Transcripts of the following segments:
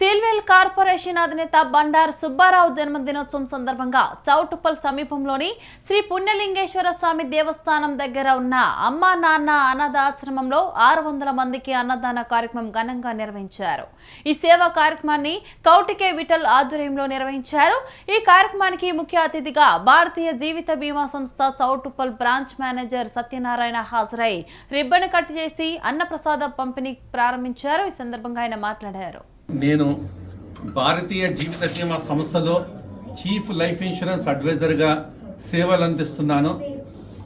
సిల్వెల్ corporation అధినేత బండార్ సుబ్బారావు జన్మదినోత్సవం సందర్భంగా చౌటుప్పల్ సమీపంలోని శ్రీ పుణ్యలింగేశ్వర స్వామి దేవస్థానం దగ్గర ఉన్న అమ్మా నాన్న అనాథ ఆశ్రమంలో ఆరు వందల మందికి అన్నదాన కార్యక్రమం ఘనంగా నిర్వహించారు. ఈ సేవా కార్యక్రమాన్ని కౌటికే విఠల్ ఆధ్వర్యంలో నిర్వహించారు. ఈ కార్యక్రమానికి ముఖ్య అతిథిగా భారతీయ జీవిత బీమా సంస్థ చౌటుప్పల్ బ్రాంచ్ మేనేజర్ సత్యనారాయణ హాజరై రిబ్బన్ కట్ చేసి అన్నప్రసాద పంపిణీ ప్రారంభించారు. ఈ సందర్భంగా ఆయన మాట్లాడారు. నేను భారతీయ జీవిత బీమా సంస్థలో చీఫ్ లైఫ్ ఇన్సూరెన్స్ అడ్వైజర్గా సేవలు అందిస్తున్నాను.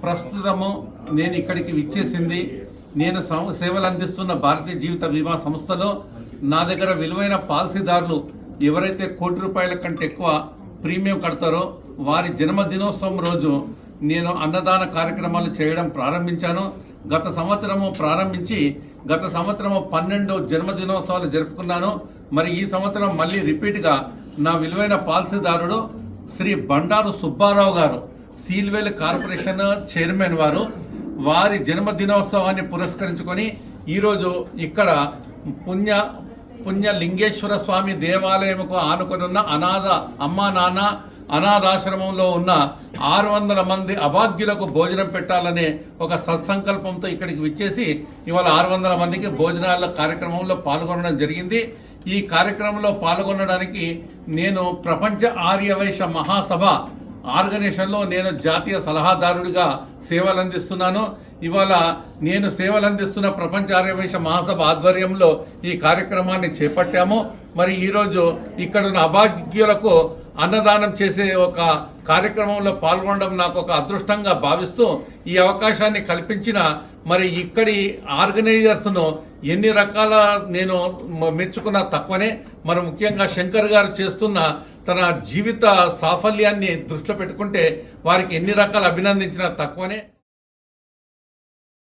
ప్రస్తుతము నేను ఇక్కడికి విచ్చేసింది నేను సం- సేవలు అందిస్తున్న భారతీయ జీవిత బీమా సంస్థలో నా దగ్గర విలువైన పాలసీదారులు ఎవరైతే కోటి రూపాయల కంటే ఎక్కువ ప్రీమియం కడతారో వారి జన్మదినోత్సవం రోజు నేను అన్నదాన కార్యక్రమాలు చేయడం ప్రారంభించాను. గత సంవత్సరము ప్రారంభించి గత సంవత్సరము పన్నెండు జన్మదినోత్సవాలు జరుపుకున్నాను. మరి ఈ సంవత్సరం మళ్ళీ రిపీట్గా నా విలువైన పాలసీదారుడు శ్రీ బండారు సుబ్బారావు గారు సీల్వేల్ కార్పొరేషన్ చైర్మన్ వారు వారి జన్మదినోత్సవాన్ని పురస్కరించుకొని ఈరోజు ఇక్కడ పుణ్య పుణ్య లింగేశ్వర స్వామి దేవాలయముకు ఆనుకొని ఉన్న అనాథ అమ్మా నాన్న అనాథాశ్రమంలో ఉన్న ఆరు వందల మంది అభాగ్యులకు భోజనం పెట్టాలనే ఒక సత్సంకల్పంతో ఇక్కడికి విచ్చేసి ఇవాళ ఆరు వందల మందికి భోజనాల కార్యక్రమంలో పాల్గొనడం జరిగింది. ఈ కార్యక్రమంలో పాల్గొనడానికి నేను ప్రపంచ ఆర్యవైశ్య మహాసభ ఆర్గనైజేషన్లో నేను జాతీయ సలహాదారుడిగా సేవలు అందిస్తున్నాను ఇవాళ నేను సేవలు అందిస్తున్న ప్రపంచ ఆర్యవేశ మహాసభ ఆధ్వర్యంలో ఈ కార్యక్రమాన్ని చేపట్టాము. మరి ఈరోజు ఇక్కడ ఉన్న అభాగ్యులకు అన్నదానం చేసే ఒక కార్యక్రమంలో పాల్గొనడం నాకు ఒక అదృష్టంగా భావిస్తూ ఈ అవకాశాన్ని కల్పించిన మరి ఇక్కడి ఆర్గనైజర్స్ను ఎన్ని రకాల నేను మెచ్చుకున్న తక్కువనే మరి ముఖ్యంగా శంకర్ గారు చేస్తున్న తన జీవిత సాఫల్యాన్ని దృష్టిలో పెట్టుకుంటే వారికి ఎన్ని రకాలు అభినందించినా తక్కువనే.